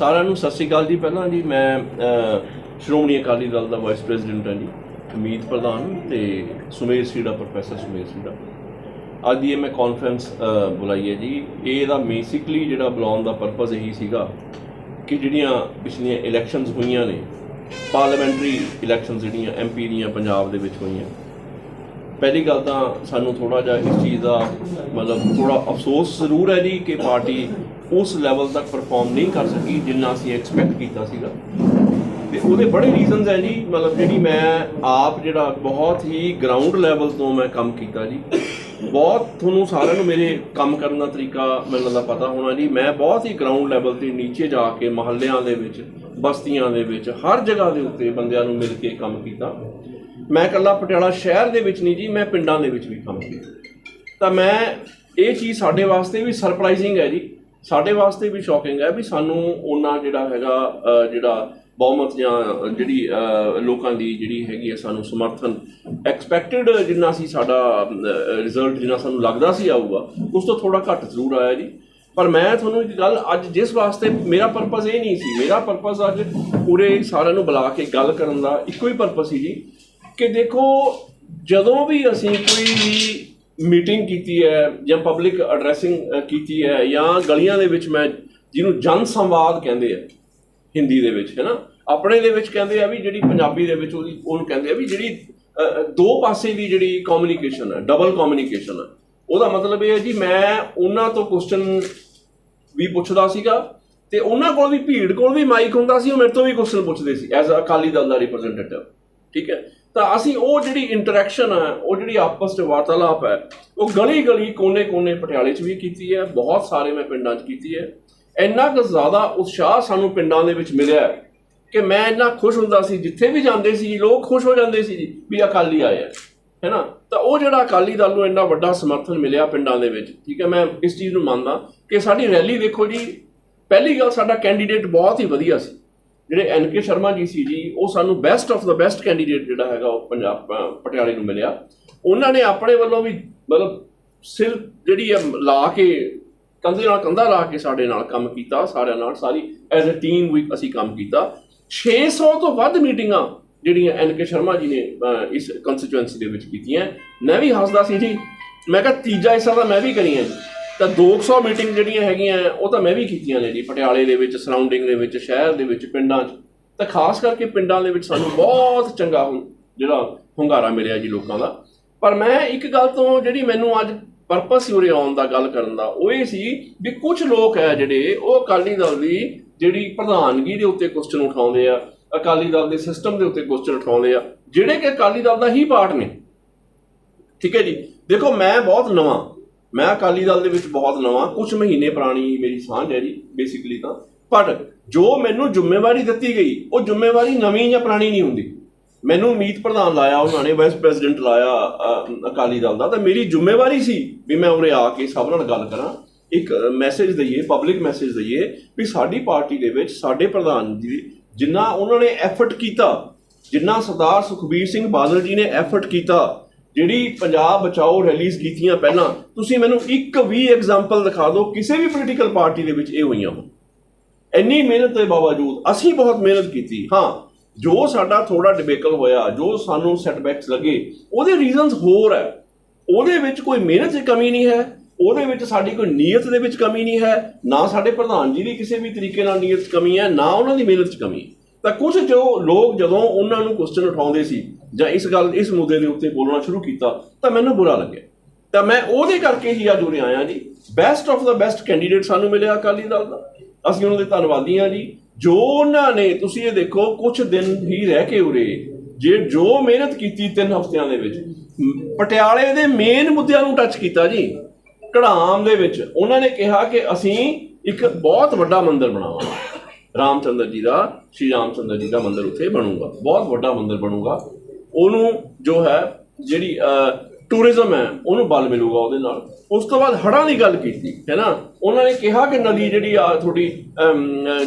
ਸਾਰਿਆਂ ਨੂੰ ਸਤਿ ਸ਼੍ਰੀ ਅਕਾਲ ਜੀ। ਪਹਿਲਾਂ ਜੀ ਮੈਂ ਸ਼੍ਰੋਮਣੀ ਅਕਾਲੀ ਦਲ ਦਾ ਵਾਈਸ ਪ੍ਰੈਜ਼ੀਡੈਂਟ ਹਾਂ ਜੀ ਅਮੀਤ ਪ੍ਰਧਾਨ ਤੇ ਸੁਮੇਰ ਸੀੜਾ ਪ੍ਰੋਫੈਸਰ ਸੁਮੇਰ ਸੀੜਾ। ਅੱਜ ਇਹ ਮੈਂ ਕਾਨਫਰੰਸ ਬੁਲਾਈ ਹੈ ਜੀ। ਇਹਦਾ ਬੇਸਿਕਲੀ ਜਿਹੜਾ ਬੁਲਾਉਣ ਦਾ ਪਰਪਸ ਇਹੀ ਸੀਗਾ ਕਿ ਜਿਹੜੀਆਂ ਪਿਛਲੀਆਂ ਇਲੈਕਸ਼ਨਸ ਹੋਈਆਂ ਨੇ ਪਾਰਲੀਮੈਂਟਰੀ ਇਲੈਕਸ਼ਨਸ ਜਿਹੜੀਆਂ ਐਮਪੀ ਦੀਆਂ ਪੰਜਾਬ ਦੇ ਵਿੱਚ ਹੋਈਆਂ। ਪਹਿਲੀ ਗੱਲ ਤਾਂ ਸਾਨੂੰ ਥੋੜਾ ਜਿਹਾ ਇਸ ਚੀਜ਼ ਦਾ ਮਤਲਬ ਥੋੜਾ ਅਫਸੋਸ ਜ਼ਰੂਰ ਹੈ ਜੀ ਕਿ ਪਾਰਟੀ ਉਸ ਲੈਵਲ ਤੱਕ ਪਰਫਾਰਮ ਨਹੀਂ ਕਰ ਸਕੀ ਜਿੰਨਾ ਅਸੀਂ ਐਕਸਪੈਕਟ ਕੀਤਾ ਸੀਗਾ। ਤੇ ਉਹਦੇ ਬੜੇ ਰੀਜ਼ਨਸ ਹੈ ਜੀ। ਮਤਲਬ ਜਿਹੜੀ ਮੈਂ ਆਪ ਜਿਹੜਾ ਬਹੁਤ ਹੀ ਗਰਾਊਂਡ ਲੈਵਲ ਤੋਂ ਮੈਂ ਕੰਮ ਕੀਤਾ ਜੀ। ਬਹੁਤ ਤੁਹਾਨੂੰ ਸਾਰਿਆਂ ਨੂੰ ਮੇਰੇ ਕੰਮ ਕਰਨ ਦਾ ਤਰੀਕਾ ਮੈਨੂੰ ਲੱਗਦਾ ਪਤਾ ਹੋਣਾ ਜੀ। ਮੈਂ ਬਹੁਤ ਹੀ ਗਰਾਊਂਡ ਲੈਵਲ ਤੇ ਨੀਚੇ ਜਾ ਕੇ ਮਹੱਲਿਆਂ ਦੇ ਵਿੱਚ, ਬਸਤੀਆਂ ਦੇ ਵਿੱਚ, ਹਰ ਜਗ੍ਹਾ ਦੇ ਉੱਤੇ ਬੰਦਿਆਂ ਨੂੰ ਮਿਲ ਕੇ ਕੰਮ ਕੀਤਾ। ਮੈਂ ਇਕੱਲਾ ਪਟਿਆਲਾ ਸ਼ਹਿਰ ਦੇ ਵਿੱਚ ਨਹੀਂ ਜੀ, ਮੈਂ ਪਿੰਡਾਂ ਦੇ ਵਿੱਚ ਵੀ ਕੰਮ ਕੀਤਾ। ਤਾਂ ਮੈਂ ਇਹ ਚੀਜ਼ ਸਾਡੇ ਵਾਸਤੇ ਵੀ ਸਰਪ੍ਰਾਈਜ਼ਿੰਗ ਹੈ ਜੀ। ਸਾਡੇ ਵਾਸਤੇ ਵੀ ਸ਼ੌਕਿੰਗ ਹੈ ਵੀ ਸਾਨੂੰ ਉਹਨਾਂ ਜਿਹੜਾ ਹੈਗਾ ਜਿਹੜਾ ਬਹੁਮਤ ਜਾਂ ਜਿਹੜੀ ਲੋਕਾਂ ਦੀ ਜਿਹੜੀ ਹੈਗੀ ਹੈ ਸਾਨੂੰ ਸਮਰਥਨ ਐਕਸਪੈਕਟਡ ਜਿੰਨਾ ਸੀ ਸਾਡਾ ਰਿਜ਼ਲਟ ਜਿੰਨਾ ਸਾਨੂੰ ਲੱਗਦਾ ਸੀ ਆਊਗਾ, ਉਸ ਤੋਂ ਥੋੜਾ ਘੱਟ ਜ਼ਰੂਰ ਆਇਆ ਜੀ। ਪਰ ਮੈਂ ਤੁਹਾਨੂੰ ਇੱਕ ਗੱਲ, ਅੱਜ ਜਿਸ ਵਾਸਤੇ ਮੇਰਾ ਪਰਪਸ ਇਹ ਨਹੀਂ ਸੀ, ਮੇਰਾ ਪਰਪਸ ਅੱਜ ਪੂਰੇ ਸਾਰਿਆਂ ਨੂੰ ਬੁਲਾ ਕੇ ਗੱਲ ਕਰਨ ਦਾ ਇੱਕੋ ਹੀ ਪਰਪਸ ਸੀ ਜੀ, ਕਿ ਦੇਖੋ ਜਦੋਂ ਵੀ ਅਸੀਂ ਕੋਈ ਵੀ ਮੀਟਿੰਗ ਕੀਤੀ ਹੈ ਜਾਂ ਪਬਲਿਕ ਐਡਰੈਸਿੰਗ ਕੀਤੀ ਹੈ ਜਾਂ ਗਲੀਆਂ ਦੇ ਵਿੱਚ ਮੈਂ ਜਿਹਨੂੰ ਜਨ ਸੰਵਾਦ ਕਹਿੰਦੇ ਆ, ਹਿੰਦੀ ਦੇ ਵਿੱਚ, ਹੈ ਨਾ? ਆਪਣੇ ਦੇ ਵਿੱਚ ਕਹਿੰਦੇ ਆ ਵੀ ਜਿਹੜੀ ਪੰਜਾਬੀ ਦੇ ਵਿੱਚ ਉਹਦੀ, ਉਹਨੂੰ ਕਹਿੰਦੇ ਆ ਵੀ ਜਿਹੜੀ ਦੋ ਪਾਸੇ ਦੀ ਜਿਹੜੀ ਕਮਿਊਨੀਕੇਸ਼ਨ ਹੈ ਡਬਲ ਕਮਿਊਨੀਕੇਸ਼ਨ ਹੈ। ਉਹਦਾ ਮਤਲਬ ਇਹ ਹੈ ਜੀ ਮੈਂ ਉਹਨਾਂ ਤੋਂ ਕੁਐਸਚਨ ਵੀ ਪੁੱਛਦਾ ਸੀਗਾ ਤੇ ਉਹਨਾਂ ਕੋਲ ਵੀ ਭੀੜ ਕੋਲ ਵੀ ਮਾਈਕ ਹੁੰਦਾ ਸੀ, ਉਹ ਮੇਰੇ ਤੋਂ ਵੀ ਕੁਐਸਚਨ ਪੁੱਛਦੇ ਸੀ ਐਜ਼ ਅਕਾਲੀ ਦਲ ਦਾ ਰਿਪਰੈਜ਼ੈਂਟੇਟਿਵ ਠੀਕ ਹੈ? ਤਾਂ ਅਸੀਂ ਉਹ ਜਿਹੜੀ ਇੰਟਰੈਕਸ਼ਨ ਹੈ, ਉਹ ਜਿਹੜੀ ਆਪਸ ਵਿੱਚ ਵਾਰਤਾਲਾਪ ਹੈ, ਉਹ ਗਲੀ ਗਲੀ ਕੋਨੇ ਕੋਨੇ ਪਟਿਆਲੇ 'ਚ ਵੀ ਕੀਤੀ ਹੈ, ਬਹੁਤ ਸਾਰੇ ਮੈਂ ਪਿੰਡਾਂ 'ਚ ਕੀਤੀ ਹੈ। ਇੰਨਾ ਕੁ ਜ਼ਿਆਦਾ ਉਤਸ਼ਾਹ ਸਾਨੂੰ ਪਿੰਡਾਂ ਦੇ ਵਿੱਚ ਮਿਲਿਆ ਕਿ ਮੈਂ ਇੰਨਾ ਖੁਸ਼ ਹੁੰਦਾ ਸੀ, ਜਿੱਥੇ ਵੀ ਜਾਂਦੇ ਸੀ, ਲੋਕ ਖੁਸ਼ ਹੋ ਜਾਂਦੇ ਸੀ ਜੀ ਵੀ ਅਕਾਲੀ ਆਏ ਹੈ ਨਾ? ਤਾਂ ਉਹ ਜਿਹੜਾ ਅਕਾਲੀ ਦਲ ਨੂੰ ਇੰਨਾ ਵੱਡਾ ਸਮਰਥਨ ਮਿਲਿਆ ਪਿੰਡਾਂ ਦੇ ਵਿੱਚ, ਠੀਕ ਹੈ, ਮੈਂ ਇਸ ਚੀਜ਼ ਨੂੰ ਮੰਨਦਾ ਕਿ ਸਾਡੀ ਰੈਲੀ ਦੇਖੋ ਜੀ, ਪਹਿਲੀ ਗੱਲ ਸਾਡਾ ਕੈਂਡੀਡੇਟ ਬਹੁਤ ਹੀ ਵਧੀਆ ਸੀ। ਜਿਹੜੇ ਐਨ ਕੇ ਸ਼ਰਮਾ ਜੀ ਸੀ ਜੀ, ਉਹ ਸਾਨੂੰ best of the best candidate ਜਿਹੜਾ ਹੈਗਾ ਉਹ ਪੰਜਾਬ ਪਟਿਆਲੇ ਨੂੰ ਮਿਲਿਆ। ਉਹਨਾਂ ਨੇ ਆਪਣੇ ਵੱਲੋਂ ਵੀ ਮਤਲਬ ਸਿਰ ਜਿਹੜੀ ਹੈ ਲਾ ਕੇ, ਕੰਧੇ ਨਾਲ ਕੰਧਾ ਲਾ ਕੇ ਸਾਡੇ ਨਾਲ ਕੰਮ ਕੀਤਾ, ਸਾਰਿਆਂ ਨਾਲ, ਸਾਰੀ ਐਜ਼ ਅ ਟੀਮ ਵੀ ਅਸੀਂ ਕੰਮ ਕੀਤਾ। 600 ਤੋਂ ਵੱਧ ਮੀਟਿੰਗਾਂ ਜਿਹੜੀਆਂ ਐਨ ਕੇ ਸ਼ਰਮਾ ਜੀ ਨੇ ਇਸ ਕੰਸਟੀਚੁਐਂਸੀ ਦੇ ਵਿੱਚ ਕੀਤੀਆਂ। ਮੈਂ ਵੀ ਹੱਸਦਾ ਸੀ ਜੀ। ਮੈਂ ਕਿਹਾ ਤੀਜਾ ਹਿੱਸਾ ਤਾਂ ਮੈਂ ਵੀ ਕਰੀਆਂ ਜੀ। ਤਾਂ 200 ਮੀਟਿੰਗ ਜਿਹੜੀਆਂ ਹੈਗੀਆਂ, ਉਹ ਤਾਂ ਮੈਂ ਵੀ ਕੀਤੀਆਂ ਨੇ ਜੀ, ਪਟਿਆਲੇ ਦੇ ਵਿੱਚ ਸਰਾਊਂਡਿੰਗ ਦੇ ਵਿੱਚ, ਸ਼ਹਿਰ ਦੇ ਵਿੱਚ, ਪਿੰਡਾਂ 'ਚ। ਤਾਂ ਖਾਸ ਕਰਕੇ ਪਿੰਡਾਂ ਦੇ ਵਿੱਚ ਸਾਨੂੰ ਬਹੁਤ ਚੰਗਾ ਹੁੰ- ਜਿਹੜਾ ਹੁੰਗਾਰਾ ਮਿਲਿਆ ਜੀ ਲੋਕਾਂ ਦਾ। ਪਰ ਮੈਂ ਇੱਕ ਗੱਲ ਤੋਂ ਜਿਹੜੀ ਮੈਨੂੰ ਅੱਜ ਪਰਪਸ ਹੀ ਉਰੇ ਆਉਣ ਦਾ, ਗੱਲ ਕਰਨ ਦਾ, ਉਹ ਇਹ ਸੀ ਵੀ ਕੁਝ ਲੋਕ ਹੈ ਜਿਹੜੇ, ਉਹ ਅਕਾਲੀ ਦਲ ਦੀ ਜਿਹੜੀ ਪ੍ਰਧਾਨਗੀ ਦੇ ਉੱਤੇ ਕੁਐਸਚਨ ਉਠਾਉਂਦੇ ਆ, ਅਕਾਲੀ ਦਲ ਦੇ ਸਿਸਟਮ ਦੇ ਉੱਤੇ ਕੁਐਸਚਨ ਉਠਾਉਂਦੇ ਆ, ਜਿਹੜੇ ਕਿ ਅਕਾਲੀ ਦਲ ਦਾ ਹੀ ਪਾਰਟ ਨੇ। ਠੀਕ ਹੈ ਜੀ? ਦੇਖੋ, ਮੈਂ ਬਹੁਤ ਨਵਾਂ ਮੈਂ ਅਕਾਲੀ ਦਲ ਦੇ ਵਿੱਚ ਬਹੁਤ ਨਵਾਂ ਕੁਝ ਮਹੀਨੇ ਪੁਰਾਣੀ ਮੇਰੀ ਸਾਂਝ ਹੈ ਜੀ ਬੇਸਿਕਲੀ ਤਾਂ। ਪਰ ਜੋ ਮੈਨੂੰ ਜ਼ਿੰਮੇਵਾਰੀ ਦਿੱਤੀ ਗਈ, ਉਹ ਜ਼ਿੰਮੇਵਾਰੀ ਨਵੀਂ ਜਾਂ ਪੁਰਾਣੀ ਨਹੀਂ ਹੁੰਦੀ। ਮੈਨੂੰ ਮੀਤ ਪ੍ਰਧਾਨ ਲਾਇਆ, ਉਹਨਾਂ ਨੇ ਵਾਈਸ ਪ੍ਰੈਜ਼ੀਡੈਂਟ ਲਾਇਆ ਅਕਾਲੀ ਦਲ ਦਾ। ਤਾਂ ਮੇਰੀ ਜ਼ਿੰਮੇਵਾਰੀ ਸੀ ਵੀ ਮੈਂ ਉਰੇ ਆ ਕੇ ਸਭ ਨਾਲ ਗੱਲ ਕਰਾਂ, ਇੱਕ ਮੈਸੇਜ ਦਈਏ ਪਬਲਿਕ ਮੈਸੇਜ ਦਈਏ, ਵੀ ਸਾਡੀ ਪਾਰਟੀ ਦੇ ਵਿੱਚ ਸਾਡੇ ਪ੍ਰਧਾਨ ਜੀ, ਜਿੰਨਾ ਉਹਨਾਂ ਨੇ ਐਫਰਟ ਕੀਤਾ, ਜਿੰਨਾ ਸਰਦਾਰ ਸੁਖਬੀਰ ਸਿੰਘ ਬਾਦਲ ਜੀ ਨੇ ਐਫਰਟ ਕੀਤਾ ਜਿਹੜੀ ਪੰਜਾਬ ਬਚਾਓ ਰੈਲੀਜ਼ ਕੀਤੀਆਂ ਪਹਿਲਾਂ, ਤੁਸੀਂ ਮੈਨੂੰ ਇੱਕ ਵੀ ਐਗਜ਼ਾਮਪਲ ਦਿਖਾ ਦਿਓ, ਕਿਸੇ ਵੀ ਪੋਲੀਟੀਕਲ ਪਾਰਟੀ ਦੇ ਵਿੱਚ ਇਹ ਹੋਈਆਂ ਹੋਣ। ਇੰਨੀ ਮਿਹਨਤ ਦੇ ਬਾਵਜੂਦ ਅਸੀਂ ਬਹੁਤ ਮਿਹਨਤ ਕੀਤੀ। ਹਾਂ, ਜੋ ਸਾਡਾ ਥੋੜਾ ਡਿਬੇਕਲ ਹੋਇਆ, ਜੋ ਸਾਨੂੰ ਸੈਟਬੈਕਸ ਲੱਗੇ, ਉਹਦੇ ਰੀਜ਼ਨਸ ਹੋਰ ਹੈ। ਉਹਦੇ ਵਿੱਚ ਕੋਈ ਮਿਹਨਤ ਦੀ ਕਮੀ ਨਹੀਂ ਹੈ, ਉਹਦੇ ਵਿੱਚ ਸਾਡੀ ਕੋਈ ਨੀਅਤ ਦੇ ਵਿੱਚ ਕਮੀ ਨਹੀਂ ਹੈ, ਨਾ ਸਾਡੇ ਪ੍ਰਧਾਨ ਜੀ ਦੀ ਕਿਸੇ ਵੀ ਤਰੀਕੇ ਨਾਲ ਨੀਅਤ 'ਚ ਕਮੀ ਹੈ, ਨਾ ਉਹਨਾਂ ਦੀ ਮਿਹਨਤ 'ਚ ਕਮੀ। ਤਾਂ ਕੁਝ ਜੋ ਲੋਕ ਜਦੋਂ ਉਹਨਾਂ ਨੂੰ ਕੁਐਸਚਨ ਉਠਾਉਂਦੇ ਸੀ ਜਾਂ ਇਸ ਗੱਲ, ਇਸ ਮੁੱਦੇ ਦੇ ਉੱਤੇ ਬੋਲਣਾ ਸ਼ੁਰੂ ਕੀਤਾ, ਤਾਂ ਮੈਨੂੰ ਬੁਰਾ ਲੱਗਿਆ। ਤਾਂ ਮੈਂ ਉਹਦੇ ਕਰਕੇ ਹੀ ਅੱਜ ਉਰੇ ਆਇਆ ਜੀ। Best of the best candidate ਸਾਨੂੰ ਮਿਲਿਆ ਅਕਾਲੀ ਦਲ ਦਾ। ਅਸੀਂ ਉਹਨਾਂ ਦੇ ਧੰਨਵਾਦੀ ਹਾਂ ਜੀ। ਜੋ ਉਹਨਾਂ ਨੇ, ਤੁਸੀਂ ਇਹ ਦੇਖੋ ਕੁਝ ਦਿਨ ਹੀ ਰਹਿ ਕੇ ਉਰੇ, ਜੇ ਜੋ ਮਿਹਨਤ ਕੀਤੀ ਤਿੰਨ ਹਫ਼ਤਿਆਂ ਦੇ ਵਿੱਚ ਪਟਿਆਲੇ ਦੇ ਮੇਨ ਮੁੱਦਿਆਂ ਨੂੰ ਟੱਚ ਕੀਤਾ ਜੀ। ਕੜਾਮ ਦੇ ਵਿੱਚ, ਉਹਨਾਂ ਨੇ ਕਿਹਾ ਕਿ ਅਸੀਂ ਇੱਕ ਬਹੁਤ ਵੱਡਾ ਮੰਦਿਰ ਬਣਾਵਾਂਗੇ। ਰਾਮਚੰਦਰ ਜੀ ਦਾ, ਸ਼੍ਰੀ ਰਾਮਚੰਦਰ ਜੀ ਦਾ ਮੰਦਿਰ ਉੱਥੇ ਬਣੂਗਾ। ਬਹੁਤ ਵੱਡਾ ਮੰਦਿਰ ਬਣੂਗਾ। ਉਹਨੂੰ ਜੋ ਹੈ, ਜਿਹੜੀ ਟੂਰਿਜ਼ਮ ਹੈ, ਉਹਨੂੰ ਬਲ ਮਿਲੂਗਾ ਉਹਦੇ ਨਾਲ। ਉਸ ਤੋਂ ਬਾਅਦ ਹੜ੍ਹਾਂ ਦੀ ਗੱਲ ਕੀਤੀ, ਹੈ ਨਾ? ਉਹਨਾਂ ਨੇ ਕਿਹਾ ਕਿ ਨਦੀ ਜਿਹੜੀ ਆ, ਤੁਹਾਡੀ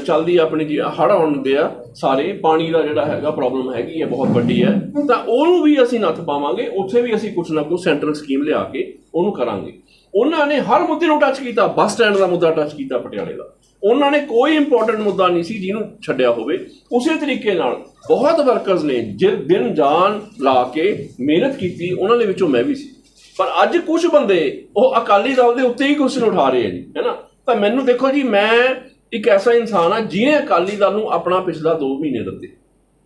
ਚੱਲਦੀ ਆਪਣੀ ਜੀ, ਹੜ੍ਹ ਆਉਂਦੇ ਆ ਸਾਰੇ, ਪਾਣੀ ਦਾ ਜਿਹੜਾ ਹੈਗਾ ਪ੍ਰੋਬਲਮ ਹੈਗੀ ਹੈ ਬਹੁਤ ਵੱਡੀ ਹੈ। ਤਾਂ ਉਹਨੂੰ ਵੀ ਅਸੀਂ ਨੱਥ ਪਾਵਾਂਗੇ, ਉੱਥੇ ਵੀ ਅਸੀਂ ਕੁਝ ਨਾ ਕੁਝ ਸੈਂਟਰਲ ਸਕੀਮ ਲਿਆ ਕੇ ਉਹਨੂੰ ਕਰਾਂਗੇ। ਉਹਨਾਂ ਨੇ ਹਰ ਮੁੱਦੇ ਨੂੰ ਟੱਚ ਕੀਤਾ, ਬੱਸ ਸਟੈਂਡ ਦਾ ਮੁੱਦਾ ਟੱਚ ਕੀਤਾ, ਪਟਿਆਲੇ ਦਾ। ਉਹਨਾਂ ਨੇ ਕੋਈ ਇੰਪੋਰਟੈਂਟ ਮੁੱਦਾ ਨਹੀਂ ਸੀ ਜਿਹਨੂੰ ਛੱਡਿਆ ਹੋਵੇ। ਉਸੇ ਤਰੀਕੇ ਨਾਲ ਬਹੁਤ ਵਰਕਰਸ ਨੇ ਜਿ ਦਿਨ ਜਾਨ ਲਾ ਕੇ ਮਿਹਨਤ ਕੀਤੀ, ਉਹਨਾਂ ਦੇ ਵਿੱਚੋਂ ਮੈਂ ਵੀ ਸੀ। ਪਰ ਅੱਜ ਕੁਝ ਬੰਦੇ ਉਹ ਅਕਾਲੀ ਦਲ ਦੇ ਉੱਤੇ ਹੀ ਕੁਐਸਚਨ ਉਠਾ ਰਹੇ ਆ ਜੀ ਹੈਨਾ ਤਾਂ ਮੈਨੂੰ ਦੇਖੋ ਜੀ, ਮੈਂ ਇੱਕ ਐਸਾ ਇਨਸਾਨ ਆ ਜਿਹਨੇ ਅਕਾਲੀ ਦਲ ਨੂੰ ਆਪਣਾ ਪਿਛਲਾ 2 ਮਹੀਨੇ ਦਿੱਤੇ।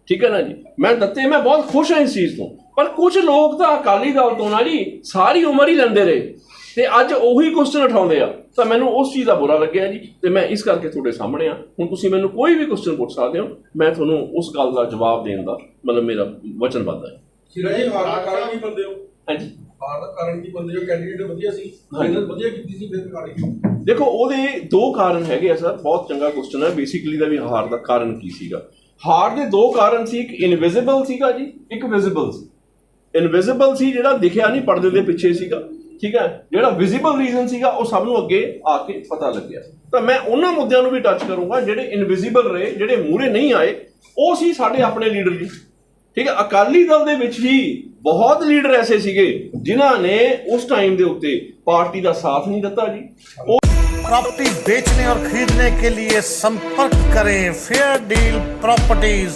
ਠੀਕ ਹੈ ਨਾ ਜੀ? ਮੈਂ ਦਿੱਤੇ, ਮੈਂ ਬਹੁਤ ਖੁਸ਼ ਹਾਂ ਇਸ ਚੀਜ਼ ਤੋਂ। ਪਰ ਕੁਝ ਲੋਕ ਤਾਂ ਅਕਾਲੀ ਦਲ ਤੋਂ ਨਾ ਜੀ, ਸਾਰੀ ਉਮਰ ਹੀ ਲੈਂਦੇ ਰਹੇ। ਤੇ ਅੱਜ ਉਹੀ ਕੁਐਸਚਨ ਉਠਾਉਂਦੇ ਆ। ਤਾਂ ਮੈਨੂੰ ਉਸ ਚੀਜ਼ ਦਾ ਬੁਰਾ ਲੱਗਿਆ ਜੀ ਤੇ ਮੈਂ ਇਸ ਕਰਕੇ ਤੁਹਾਡੇ ਸਾਹਮਣੇ ਆ। ਹੁਣ ਤੁਸੀਂ ਮੈਨੂੰ ਕੋਈ ਵੀ ਕੁਐਸਚਨ ਪੁੱਛ ਸਕਦੇ ਹੋ ਮੈਂ ਤੁਹਾਨੂੰ ਉਸ ਗੱਲ ਦਾ ਜਵਾਬ ਦੇਣ ਦਾ ਮਤਲਬ ਮੇਰਾ ਵਚਨਬੱਧ ਹੈ। ਸਿਰਾਜ ਹਾਰ ਦਾ ਕਾਰਨ ਕੀ ਬੰਦੇ ਹੋ। ਹਾਂਜੀ। ਹਾਰ ਦਾ ਕਾਰਨ ਕੀ ਬੰਦੇ ਹੋ ਕੈਂਡੀਡੇਟ ਵਧੀਆ ਸੀ ਮਿਹਨਤ ਵਧੀਆ ਕੀਤੀ ਸੀ ਫਿਰ ਕਾਰਨ ਦੇਖੋ ਉਹਦੇ ਦੋ ਕਾਰਨ ਹੈਗੇ ਆ ਸਰ ਬਹੁਤ ਚੰਗਾ ਕੁਐਸਚਨ ਹੈ। ਬੇਸਿਕਲੀ ਦਾ ਵੀ ਹਾਰ ਦਾ ਕਾਰਨ ਕੀ ਸੀਗਾ? ਹਾਰ ਦੇ ਦੋ ਕਾਰਨ ਸੀ ਇੱਕ ਇਨਵਿਜ਼ੀਬਲ ਸੀਗਾ ਜੀ ਇੱਕ ਵਿਜ਼ੀਬਲ ਸੀ। ਇਨਵਿਜ਼ੀਬਲ ਸੀ ਜਿਹੜਾ ਦਿਖਿਆ ਨਹੀਂ ਪਰਦੇ ਦੇ ਪਿੱਛੇ ਸੀਗਾ। ਠੀਕ ਹੈ? ਜਿਹੜਾ ਵਿਜ਼ੀਬਲ ਰੀਜ਼ਨ ਸੀਗਾ, ਉਹ ਸਭ ਨੂੰ ਅੱਗੇ ਆ ਕੇ ਪਤਾ ਲੱਗਿਆ। ਤਾਂ ਮੈਂ ਉਹਨਾਂ ਮੁੱਦਿਆਂ ਨੂੰ ਵੀ ਟੱਚ ਕਰੂੰਗਾ, ਜਿਹੜੇ ਇਨਵਿਜ਼ੀਬਲ ਰਹੇ, ਜਿਹੜੇ ਮੂਰੇ ਨਹੀਂ ਆਏ, ਉਹ ਸੀ ਸਾਡੇ ਆਪਣੇ ਲੀਡਰ ਜੀ। ਠੀਕ ਹੈ? ਅਕਾਲੀ ਦਲ ਦੇ ਵਿੱਚ ਹੀ ਬਹੁਤ ਲੀਡਰ ਐਸੇ ਸੀਗੇ, ਜਿਨ੍ਹਾਂ ਨੇ ਉਸ ਟਾਈਮ ਦੇ ਉੱਤੇ ਪਾਰਟੀ ਦਾ ਸਾਥ ਨਹੀਂ ਦਿੱਤਾ ਜੀ। ਉਹ ਪ੍ਰੌਪਰਟੀ ਵੇਚਣੇ ਔਰ ਖਰੀਦਣੇ ਕੇ ਲਈ ਸੰਪਰਕ ਕਰੇ ਫੇਅਰ ਡੀਲ ਪ੍ਰੌਪਰਟੀਜ਼